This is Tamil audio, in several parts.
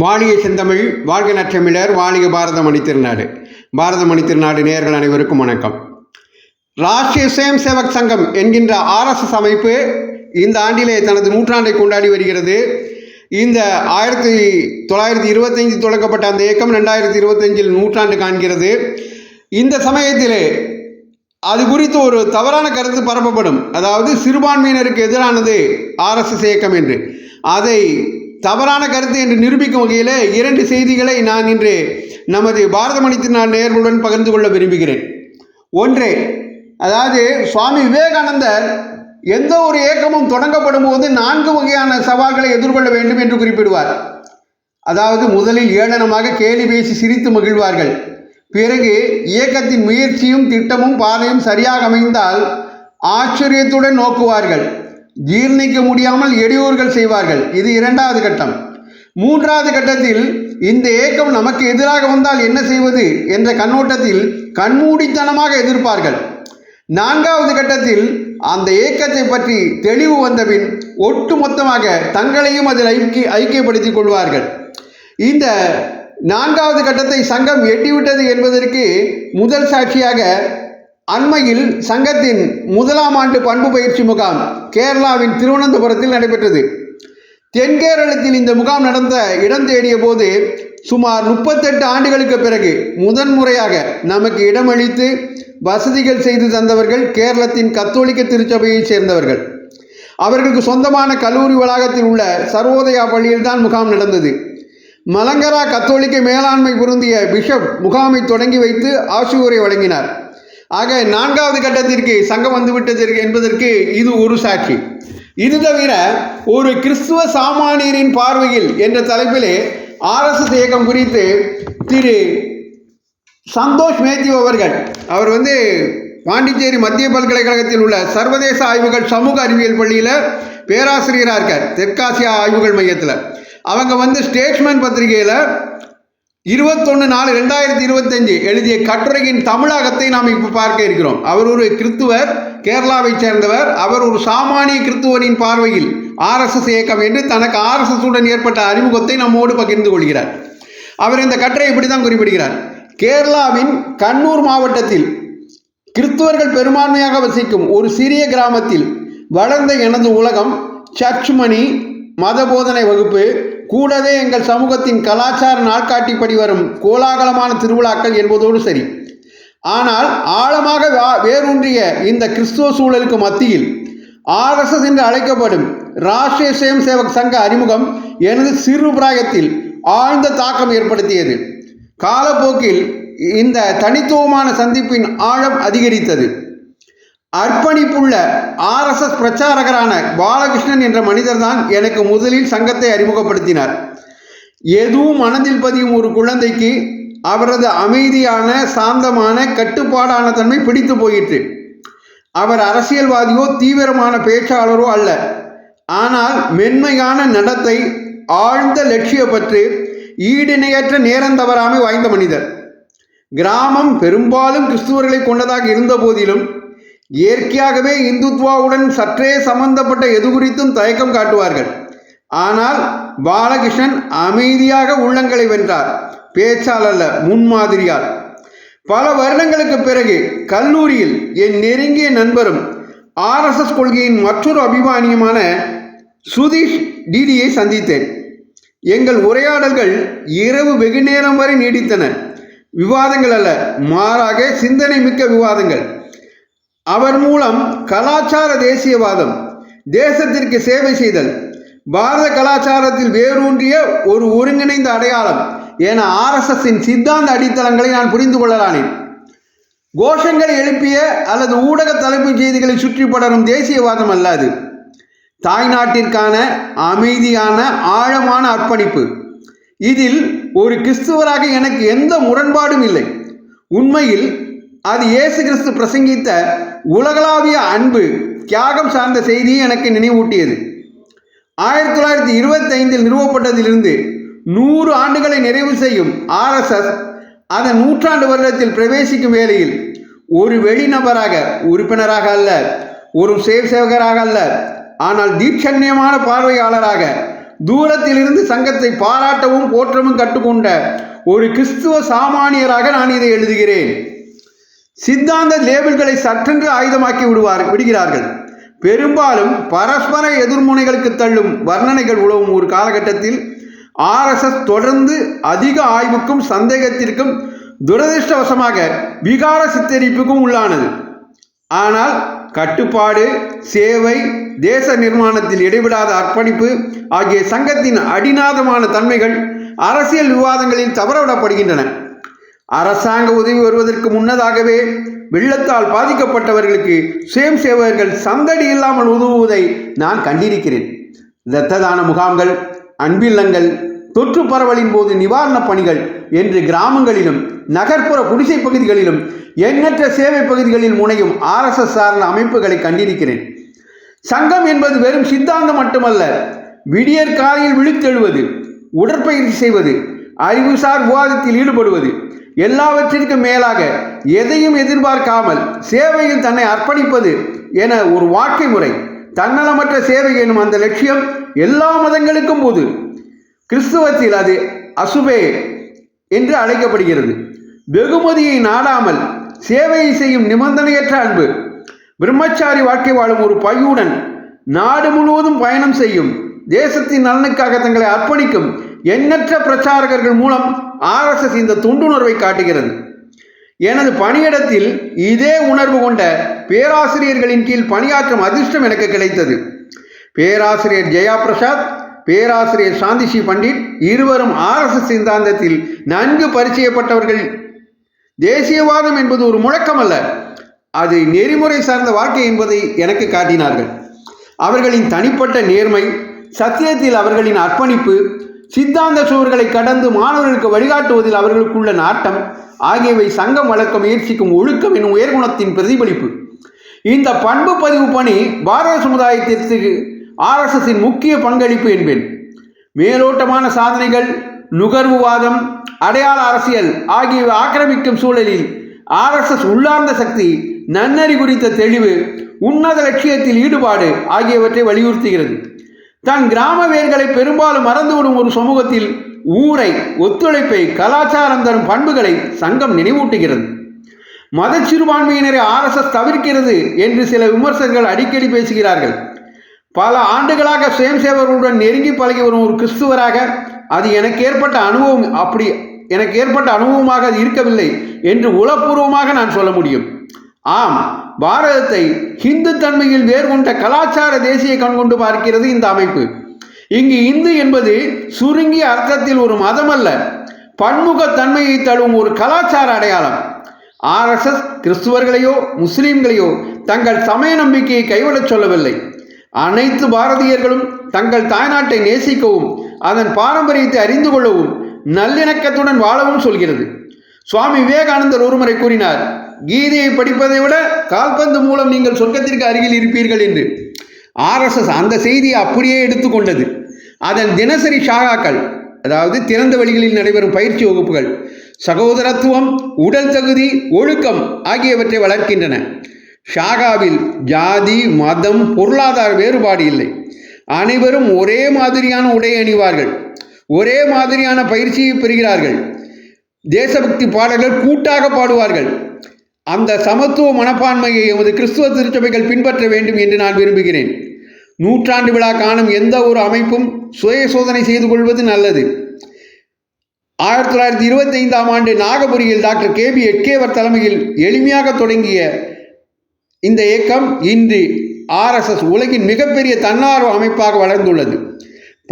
வாழிய செந்தமிழ் வாழ்க நற்றமிழர் வாழிய பாரத மணி திருநாடு. பாரத மணி திருநாடு நேயர்கள் அனைவருக்கும் வணக்கம். ராஷ்டிரிய சுயம் சேவக் சங்கம் என்கின்ற ஆர்எஸ்எஸ் அமைப்பு இந்த ஆண்டிலே தனது நூற்றாண்டை கொண்டாடி வருகிறது. இந்த ஆயிரத்தி தொள்ளாயிரத்தி இருபத்தஞ்சு தொடங்கப்பட்ட அந்த இயக்கம் ரெண்டாயிரத்தி இருபத்தஞ்சில் நூற்றாண்டு காண்கிறது. இந்த சமயத்திலே அது குறித்து ஒரு தவறான கருத்து பரப்பப்படும். அதாவது சிறுபான்மையினருக்கு எதிரானது ஆர்எஸ்எஸ் இயக்கம் என்று. அதை தவறான கருத்து என்று நிரூபிக்கும் வகையில் இரண்டு செய்திகளை நான் இன்று நமது பாரத நான் நேர்களுடன் பகிர்ந்து கொள்ள விரும்புகிறேன். ஒன்று அதாவது சுவாமி விவேகானந்தர் எந்த ஒரு இயக்கமும் தொடங்கப்படும் போது நான்கு வகையான சவால்களை எதிர்கொள்ள வேண்டும் என்று குறிப்பிடுவார். அதாவது முதலில் ஏளனமாக கேலி பேசி சிரித்து மகிழ்வார்கள். பிறகு இயக்கத்தின் முயற்சியும் திட்டமும் பாதையும் சரியாக அமைந்தால் ஆச்சரியத்துடன் நோக்குவார்கள். ஜீர்ணிக்க முடியாமல் இடையூறுகள் செய்வார்கள். இது இரண்டாவது கட்டம். மூன்றாவது கட்டத்தில் இந்த ஏக்கம் நமக்கு எதிராக வந்தால் என்ன செய்வது என்ற கண்ணோட்டத்தில் கண்மூடித்தனமாக எதிர்ப்பார்கள். நான்காவது கட்டத்தில் அந்த ஏக்கத்தை பற்றி தெளிவு வந்தபின் ஒட்டுமொத்தமாக தங்களையும் அதில் ஐக்கிய ஐக்கியப்படுத்திக் கொள்வார்கள். இந்த நான்காவது கட்டத்தை சங்கம் எட்டிவிட்டது என்பதற்கு முதல் சாட்சியாக அண்மையில் சங்கத்தின் முதலாம் ஆண்டு பண்பு பயிற்சி முகாம் கேரளாவின் திருவனந்தபுரத்தில் நடைபெற்றது. தென்கேரளத்தில் இந்த முகாம் நடந்த இடம் தேடிய போது சுமார் முப்பத்தெட்டு ஆண்டுகளுக்கு பிறகு முதன்முறையாக நமக்கு இடமளித்து வசதிகள் செய்து தந்தவர்கள் கேரளத்தின் கத்தோலிக்க திருச்சபையைச் சேர்ந்தவர்கள். அவர்களுக்கு சொந்தமான கல்லூரி வளாகத்தில் உள்ள சர்வோதயா பள்ளியில்தான் முகாம் நடந்தது. மலங்கரா கத்தோலிக்க மேலாண்மை பொருந்திய பிஷப் முகாமை தொடங்கி வைத்து ஆசியுரை வழங்கினார். ஆக நான்காவது கட்டத்திற்கு சங்கம் வந்துவிட்டது என்பதற்கு இது ஒரு சாட்சி. இது தவிர ஒரு கிறிஸ்துவ சாமானியரின் பார்வையில் என்ற தலைப்பிலே ஆர்எஸ்எஸ் இயக்கம் குறித்து திரு சந்தோஷ் மேத்யூ அவர்கள் அவர் வந்து பாண்டிச்சேரி மத்திய பல்கலைக்கழகத்தில் உள்ள சர்வதேச ஆய்வுகள் சமூக அறிவியல் பள்ளியில் பேராசிரியராக இருக்கார். தெற்காசியா ஆய்வுகள் மையத்தில். அவங்க வந்து ஸ்டேட்ஸ்மேன் பத்திரிகையில் இருபத்தொன்று நாலு ரெண்டாயிரத்தி இருபத்தஞ்சு எழுதிய கட்டுரையின் தமிழகத்தை நாம் இப்போ பார்க்க இருக்கிறோம். அவர் ஒரு கிறித்துவர் கேரளாவைச் சேர்ந்தவர். அவர் ஒரு சாமானிய கிறித்துவனின் பார்வையில் ஆர்எஸ்எஸ் இயக்கம் என்று தனக்கு ஆர்எஸ்எஸ் உடன் ஏற்பட்ட அறிமுகத்தை நம்மோடு பகிர்ந்து கொள்கிறார். அவர் இந்த கட்டுரை இப்படி தான் குறிப்பிடுகிறார். கேரளாவின் கண்ணூர் மாவட்டத்தில் கிறிஸ்துவர்கள் பெரும்பான்மையாக வசிக்கும் ஒரு சிறிய கிராமத்தில் வளர்ந்த எனது உலகம் சர்ச் மணி மத போதனை வகுப்பு கூடவே எங்கள் சமூகத்தின் கலாச்சார நாட்காட்டிப்படி வரும் கோலாகலமான திருவிழாக்கள் என்பதோடு சரி. ஆனால் ஆழமாக வேரூன்றிய இந்த கிறிஸ்துவ சூழலுக்கு மத்தியில் ஆர்எஸ்எஸ் என்று அழைக்கப்படும் ராஷ்டிரிய சுயம் சேவக் சங்க அறிமுகம் எனது சிறு பிராயத்தில் ஆழ்ந்த தாக்கம் ஏற்படுத்தியது. காலப்போக்கில் இந்த தனித்துவமான சந்திப்பின் ஆழம் அதிகரித்தது. அர்ப்பணிப்புள்ள ஆர்எஸ்எஸ் பிரச்சாரகரான பாலகிருஷ்ணன் என்ற மனிதர் தான் எனக்கு முதலில் சங்கத்தை அறிமுகப்படுத்தினார். எதுவும் மனதில் பதியும் ஒரு குழந்தைக்கு அவரது அமைதியான சாந்தமான கட்டுப்பாடான தன்மை பிடித்து போயிற்று. அவர் அரசியல்வாதியோ தீவிரமான பேச்சாளரோ அல்ல. ஆனால் மென்மையான நடத்தை ஆழ்ந்த லட்சிய பற்று ஈடிணையற்ற நேரம் தவறாமல் வாய்ந்த மனிதர். கிராமம் பெரும்பாலும் கிறிஸ்துவர்களை கொண்டதாக இருந்த போதிலும் இயற்கையாகவே இந்துத்வாவுடன் சற்றே சம்பந்தப்பட்ட எது குறித்தும் தயக்கம் காட்டுவார்கள். ஆனால் பாலகிருஷ்ணன் அமைதியாக உள்ளங்களை வென்றார். பேச்சால் அல்ல முன்மாதிரியால். பல வருடங்களுக்கு பிறகு கல்லூரியில் என் நெருங்கிய நண்பரும் ஆர்எஸ்எஸ் கொள்கையின் மற்றொரு அபிமானியமான சுதீஷ் டிடியை சந்தித்தேன். எங்கள் உரையாடல்கள் இரவு வெகு நேரம் வரை நீடித்தன. விவாதங்கள் அல்ல மாறாக சிந்தனை மிக்க விவாதங்கள். அவர் மூலம் கலாச்சார தேசியவாதம் தேசத்திற்கு சேவை செய்தல் பாரத கலாச்சாரத்தில் வேரூன்றிய ஒரு ஒருங்கிணைந்த அடையாளம் என ஆர்எஸ்எஸ்ஸின் சித்தாந்த அடித்தளங்களை நான் புரிந்து கொள்ளலானேன். கோஷங்களை எழுப்பிய அல்லது ஊடக தலைப்புச் செய்திகளை சுற்றி படரும் தேசியவாதம் அல்லாது தாய்நாட்டிற்கான அமைதியான ஆழமான அர்ப்பணிப்பு. இதில் ஒரு கிறிஸ்துவராக எனக்கு எந்த முரண்பாடும் இல்லை. உண்மையில் அது இயேசு கிறிஸ்து பிரசங்கித்த உலகளாவிய அன்பு தியாகம் சார்ந்த செய்தியை எனக்கு நினைவூட்டியது. ஆயிரத்தி தொள்ளாயிரத்தி இருபத்தைந்தில் நிறுவப்பட்டதிலிருந்து நூறு ஆண்டுகளை நிறைவு செய்யும் ஆர்எஸ்எஸ் அதன் நூற்றாண்டு வருடத்தில் பிரவேசிக்கும் வேளையில் ஒரு வெளிநபராக உறுப்பினராக அல்ல ஒரு சேவ் சேவகராக அல்ல ஆனால் தீட்சண்யமான பார்வையாளராக தூரத்திலிருந்து சங்கத்தை பாராட்டவும் போற்றவும் கற்றுக்கொண்ட ஒரு கிறிஸ்துவ சாமானியராக நான் இதை எழுதுகிறேன். சித்தாந்த லேபிள்களை சற்றென்று ஆயுதமாக்கி விடுவார் விடுகிறார்கள். பெரும்பாலும் பரஸ்பர எதிர்முனைகளுக்கு தள்ளும் வர்ணனைகள் உழவும் ஒரு காலகட்டத்தில் ஆர்எஸ்எஸ் தொடர்ந்து அதிக ஆய்வுக்கும் சந்தேகத்திற்கும் துரதிருஷ்டவசமாக விகார சித்தரிப்புக்கும் உள்ளானது. ஆனால் கட்டுப்பாடு சேவை தேச நிர்மாணத்தில் இடைவிடாத அர்ப்பணிப்பு ஆகிய சங்கத்தின் அடிநாதமான தன்மைகள் அரசியல் விவாதங்களில் தவறவிடப்படுகின்றன. அரசாங்க உதவி வருவதற்கு முன்னதாகவே வெள்ளத்தால் பாதிக்கப்பட்டவர்களுக்கு சுயம் சேவகர்கள் சந்தடி இல்லாமல் உதவுவதை நான் கண்டிருக்கிறேன். இரத்த தான முகாம்கள் அன்பில்லங்கள் தொற்று பரவலின் போது நிவாரணப் பணிகள் என்று கிராமங்களிலும் நகர்ப்புற குடிசை பகுதிகளிலும் எண்ணற்ற சேவை பகுதிகளில் முனையும் ஆர்எஸ்எஸ் சார்ந்த அமைப்புகளை கண்டிருக்கிறேன். சங்கம் என்பது வெறும் சித்தாந்தம் மட்டுமல்ல விடியற் காலையில் விழித்தெழுவது உடற்பயிற்சி செய்வது அறிவுசார் விவாதத்தில் ஈடுபடுவது எல்லாவற்றிற்கும் மேலாக எதையும் எதிர்பார்க்காமல் சேவையில் தன்னை அர்ப்பணிப்பது என ஒரு வாழ்க்கை முறை தன்னலமற்ற சேவை எனும் அந்த லட்சியம் எல்லா மதங்களுக்கும் போது கிறிஸ்துவத்தில் அது அசுபே என்று அழைக்கப்படுகிறது. வெகுமதியை நாடாமல் சேவையை செய்யும் நிபந்தனையற்ற அன்பு பிரம்மச்சாரி வாழ்க்கை வாழும் ஒரு பையுடன் நாடு முழுவதும் பயணம் செய்யும் தேசத்தின் நலனுக்காக தங்களை அர்ப்பணிக்கும் எண்ணற்ற பிரச்சாரகர்கள் மூலம் ஆர்எஸ்எஸ் இந்த துண்டுணர்வை காட்டுகிறது. எனது பணியிடத்தில் இதே உணர்வு கொண்ட பேராசிரியர்களின் கீழ் பணியாற்றும் அதிர்ஷ்டம் எனக்கு கிடைத்தது. பேராசிரியர் ஜெயா பிரசாத் பேராசிரியர் சாந்திஷி பண்டிட் இருவரும் ஆர்எஸ்எஸ் சித்தாந்தத்தில் நன்கு பரிச்சயப்பட்டவர்கள். தேசியவாதம் என்பது ஒரு முழக்கம் அல்ல அது நெறிமுறை சார்ந்த வாழ்க்கை என்பதை எனக்கு காட்டினார்கள். அவர்களின் தனிப்பட்ட நேர்மை சத்தியத்தில் அவர்களின் அர்ப்பணிப்பு சித்தாந்த சுவர்களை கடந்து மாணவர்களுக்கு வழிகாட்டுவதில் அவர்களுக்குள்ள நாட்டம் ஆகியவை சங்கம் வளர்க்க முயற்சிக்கும் ஒழுக்கம் என்னும் உயர்குணத்தின் பிரதிபலிப்பு. இந்த பண்பு பதிவு பணி பாரத சமுதாயத்திற்கு ஆர்எஸ்எஸின் முக்கிய பங்களிப்பு என்பேன். மேலோட்டமான சாதனைகள் நுகர்வுவாதம் அடையாள அரசியல் ஆகியவை ஆக்கிரமிக்கும் சூழலில் ஆர்எஸ்எஸ் உள்ளார்ந்த சக்தி நன்னறி குறித்த தெளிவு உன்னத லட்சியத்தில் ஈடுபாடு ஆகியவற்றை வலியுறுத்துகிறது. தன் கிராம வேர்களை பெரும்பாலும் மறந்துவிடும் ஒரு சமூகத்தில் ஊரை ஒத்துழைப்பை கலாச்சாரம் தரும் பண்புகளை சங்கம் நினைவூட்டுகிறது. மத சிறுபான்மையினரை ஆர்எஸ்எஸ் தவிர்க்கிறது என்று சில விமர்சகர்கள் அடிக்கடி பேசுகிறார்கள். பல ஆண்டுகளாக சுயம் சேவர்களுடன் நெருங்கி பழகி வரும் ஒரு கிறிஸ்துவராக அது எனக்கு ஏற்பட்ட அனுபவம் அப்படி எனக்கு ஏற்பட்ட அனுபவமாக அது இருக்கவில்லை என்று உளப்பூர்வமாக நான் சொல்ல முடியும். ஆம் பாரதத்தை ஹிந்து தன்மையில் வேர்கொண்ட கலாச்சார தேசிய கண்கொண்டு பார்க்கிறது இந்த அமைப்பு. இங்கு இந்து என்பது சுருங்கிய அர்த்தத்தில் ஒரு மதம் அல்ல பன்முக தன்மையை தழுவும் ஒரு கலாச்சார அடையாளம். ஆர்எஸ்எஸ் கிறிஸ்துவர்களையோ முஸ்லீம்களையோ தங்கள் சமய நம்பிக்கையை கைவிடச் சொல்லவில்லை. அனைத்து பாரதியர்களும் தங்கள் தாய்நாட்டை நேசிக்கவும் அதன் பாரம்பரியத்தை அறிந்து கொள்ளவும் நல்லிணக்கத்துடன் வாழவும் சொல்கிறது. சுவாமி விவேகானந்தர் ஒருமுறை கூறினார் கீதையை படிப்பதை விட கால்பந்து மூலம் நீங்கள் சொர்க்கத்திற்கு அருகில் இருப்பீர்கள் என்று. ஆர்எஸ்எஸ் அந்த செய்தியை அப்படியே எடுத்துக்கொண்டது அதன் தினசரி ஷாகாக்கள் அதாவது திறந்த வழிகளில் நடைபெறும் பயிற்சி வகுப்புகள் சகோதரத்துவம் உடல் தகுதி ஒழுக்கம் ஆகியவற்றை வளர்க்கின்றன. ஷாகாவில் ஜாதி மதம் பொருளாதார வேறுபாடு இல்லை. அனைவரும் ஒரே மாதிரியான உடை அணிவார்கள். ஒரே மாதிரியான பயிற்சியை பெறுகிறார்கள். தேசபக்தி பாடல்கள் கூட்டாக பாடுவார்கள். அந்த சமத்துவ மனப்பான்மையை எமது கிறிஸ்துவ திருச்சபைகள் பின்பற்ற வேண்டும் என்று நான் விரும்புகிறேன். நூற்றாண்டு விழா காணும் எந்த ஒரு அமைப்பும் சுய சோதனை செய்து கொள்வது நல்லது. ஆயிரத்தி தொள்ளாயிரத்தி இருபத்தி ஐந்தாம் ஆண்டு நாகபுரியில் டாக்டர் கே பி எட்கேவர் தலைமையில் எளிமையாக தொடங்கிய இந்த இயக்கம் இன்று ஆர்எஸ்எஸ் உலகின் மிகப்பெரிய தன்னார்வ அமைப்பாக வளர்ந்துள்ளது.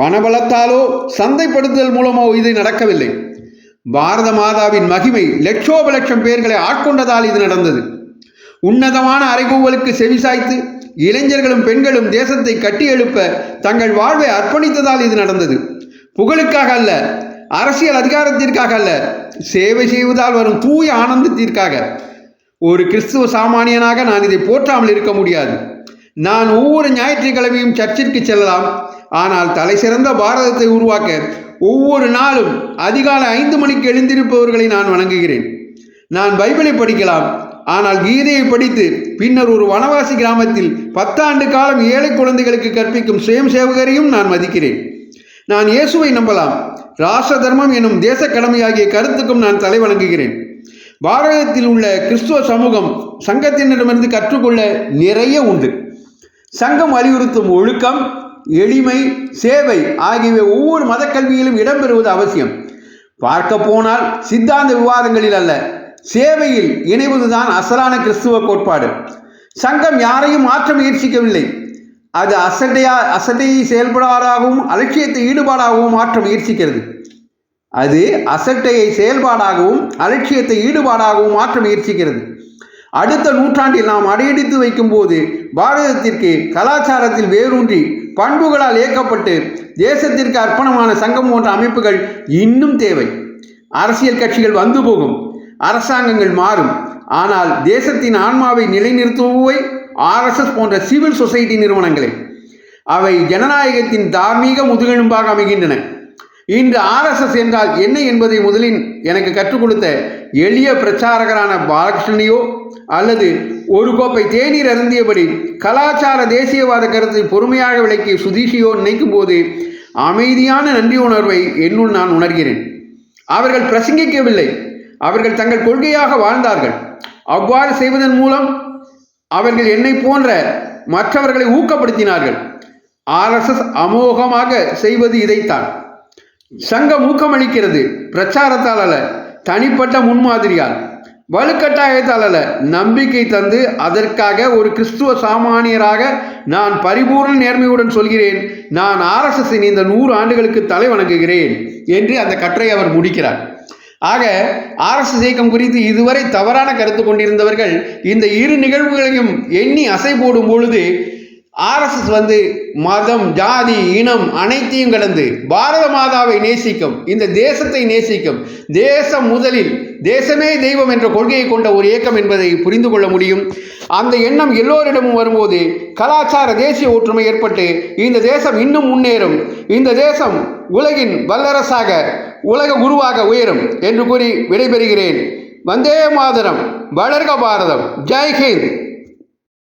பணபலத்தாலோ சந்தைப்படுத்துதல் மூலமோ இது நடக்கவில்லை. பாரத மாதாவின் மகிமை லட்சோப லட்சம் பேர்களை ஆட்கொண்டதால் இது நடந்தது. உன்னதமான அறைகூவலுக்கு செவிசாய்த்து இளைஞர்களும் பெண்களும் தேசத்தை கட்டியெழுப்ப தங்கள் வாழ்வை அர்ப்பணித்ததால் இது நடந்தது. புகழுக்காக அல்ல அரசியல் அதிகாரத்திற்காக அல்ல சேவை செய்வதால் வரும் தூய ஆனந்தத்திற்காக. ஒரு கிறிஸ்துவ சாமானியனாக நான் இதை போற்றாமல் இருக்க முடியாது. நான் ஒவ்வொரு ஞாயிற்றுக்கிழமையும் சர்ச்சிற்கு செல்லலாம். ஆனால் தலை சிறந்த பாரதத்தை உருவாக்க ஒவ்வொரு நாளும் அதிகாலை ஐந்து மணிக்கு எழுந்திருப்பவர்களை நான் வணங்குகிறேன். நான் பைபிளை படிக்கலாம். ஆனால் கீதையை படித்து பின்னர் ஒரு வனவாசி கிராமத்தில் பத்தாண்டு காலம் ஏழை குழந்தைகளுக்கு கற்பிக்கும் சுயம் சேவகரையும் நான் மதிக்கிறேன். நான் இயேசுவை நம்பலாம். ராச தர்மம் எனும் தேச கடமையாகிய கருத்துக்கும் நான் தலை வணங்குகிறேன். பாரதத்தில் உள்ள கிறிஸ்துவ சமூகம் சங்கத்தினரிடமிருந்து கற்றுக்கொள்ள நிறைய உண்டு. சங்கம் வலியுறுத்தும் ஒழுக்கம் எளிமை சேவை ஆகியவை ஒவ்வொரு மதக்கல்வியிலும் இடம்பெறுவது அவசியம். பார்க்க போனால் சித்தாந்த விவாதங்களில் அல்ல சேவையில் இணைவதுதான் அசலான கிறிஸ்துவ கோட்பாடு. சங்கம் யாரையும் மாற்ற முயற்சிக்கவில்லை. அது அசட்டையா அசட்டையை செயல்பாடாகவும் அலட்சியத்தை ஈடுபாடாகவும் மாற்ற முயற்சிக்கிறது. அது அசட்டையை செயல்பாடாகவும் அலட்சியத்தை ஈடுபாடாகவும் மாற்ற முயற்சிக்கிறது. அடுத்த நூற்றாண்டில் நாம் அடியெடுத்து வைக்கும்போது பாரதத்திற்கு கலாச்சாரத்தில் வேரூன்றி பண்புகளால் இயக்கப்பட்டு தேசத்திற்கு அர்ப்பணமான சங்கம் போன்ற அமைப்புகள் இன்னும் தேவை. அரசியல் கட்சிகள் வந்து போகும். அரசாங்கங்கள் மாறும். ஆனால் தேசத்தின் ஆன்மாவை நிலைநிறுத்துவை ஆர்எஸ்எஸ் போன்ற சிவில் சொசைட்டி நிறுவனங்களே அவை ஜனநாயகத்தின் தார்மீக முதுகெலும்பாக அமைகின்றன. இன்று ஆர்எஸ்எஸ் என்றால் என்ன என்பதை முதலில் எனக்கு கற்றுக் கொடுத்த எளிய பிரச்சாரகரான பாலகிருஷ்ணனையோ அல்லது ஒரு கோப்பை தேநீர் அருந்தியபடி கலாச்சார தேசியவாத கருத்தை பொறுமையாக விளக்கி சுதீஷியோ நினைக்கும் போது அமைதியான நன்றி உணர்வை என்னுள் நான் உணர்கிறேன். அவர்கள் பிரசங்கிக்கவில்லை. அவர்கள் தங்கள் கொள்கையாக வாழ்ந்தார்கள். அவ்வாறு செய்வதன் மூலம் அவர்கள் என்னை போன்ற மற்றவர்களை ஊக்கப்படுத்தினார்கள். ஆர்எஸ்எஸ் அமோகமாக செய்வது இதைத்தான். சங்கம் ஊக்கமளிக்கிறது. பிரச்சாரத்தால் அல்ல தனிப்பட்ட முன்மாதிரியால். வலுக்கட்டாயத்தால் அல்ல நம்பிக்கை தந்து அதற்காக ஒரு கிறிஸ்துவ சாமானியராக நான் பரிபூர்ண நேர்மையுடன் சொல்கிறேன். நான் ஆர்எஸ்எஸ்ஸின் இந்த நூறு ஆண்டுகளுக்கு தலை வணங்குகிறேன் என்று அந்த கட்டுரை அவர் முடிக்கிறார். ஆக ஆர்எஸ்எஸ் இயக்கம் குறித்து இதுவரை தவறான கருத்து கொண்டிருந்தவர்கள் இந்த இரு நிகழ்வுகளையும் எண்ணி அசை போடும் பொழுது ஆர்எஸ்எஸ் வந்து மதம் ஜாதி இனம் அனைத்தையும் கடந்து பாரத மாதாவை நேசிக்கும் இந்த தேசத்தை நேசிக்கும் தேசம் முதலில் தேசமே தெய்வம் என்ற கொள்கையை கொண்ட ஒரு இயக்கம் என்பதை புரிந்து கொள்ள முடியும். அந்த எண்ணம் எல்லோரிடமும் வரும்போது கலாச்சார தேசிய ஒற்றுமை ஏற்பட்டு இந்த தேசம் இன்னும் முன்னேறும் இந்த தேசம் உலகின் வல்லரசாக உலக குருவாக உயரும் என்று கூறி விடைபெறுகிறேன். வந்தே மாதரம் வளர்க பாரதம் ஜெய்ஹிந்த்